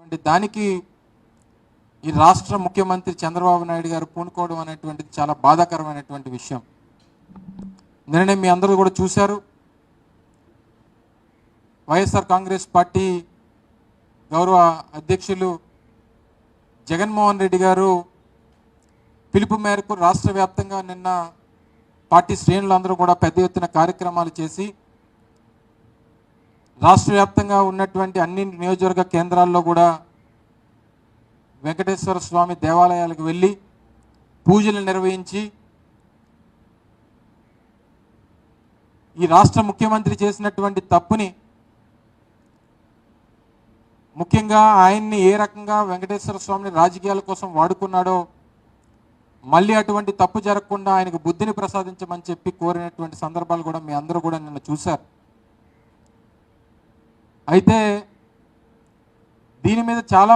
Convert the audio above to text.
అటువంటి దానికి ఈ రాష్ట్ర ముఖ్యమంత్రి చంద్రబాబు నాయుడు గారు పూనుకోవడం అనేటువంటిది చాలా బాధాకరమైనటువంటి విషయం. నిన్ననే మీ అందరూ కూడా చూశారు. వైఎస్ఆర్ కాంగ్రెస్ పార్టీ గౌరవ అధ్యక్షులు జగన్మోహన్ రెడ్డి గారు పిలుపు మేరకు రాష్ట్ర వ్యాప్తంగా నిన్న పార్టీ శ్రేణులందరూ కూడా పెద్ద ఎత్తున కార్యక్రమాలు చేసి రాష్ట్ర వ్యాప్తంగా ఉన్నటువంటి అన్ని నియోజకవర్గ కేంద్రాల్లో కూడా వెంకటేశ్వర స్వామి దేవాలయాలకు వెళ్ళి పూజలు నిర్వహించి ఈ రాష్ట్ర ముఖ్యమంత్రి చేసినటువంటి తప్పుని ముఖ్యంగా ఆయన్ని ఏ రకంగా వెంకటేశ్వర స్వామిని రాజకీయాల కోసం వాడుకున్నాడో మళ్ళీ అటువంటి తప్పు జరగకుండా ఆయనకు బుద్ధిని ప్రసాదించమని చెప్పి కోరినటువంటి సందర్భాలు కూడా మీ అందరూ కూడా నిన్న చూశారు. అయితే దీని మీద చాలా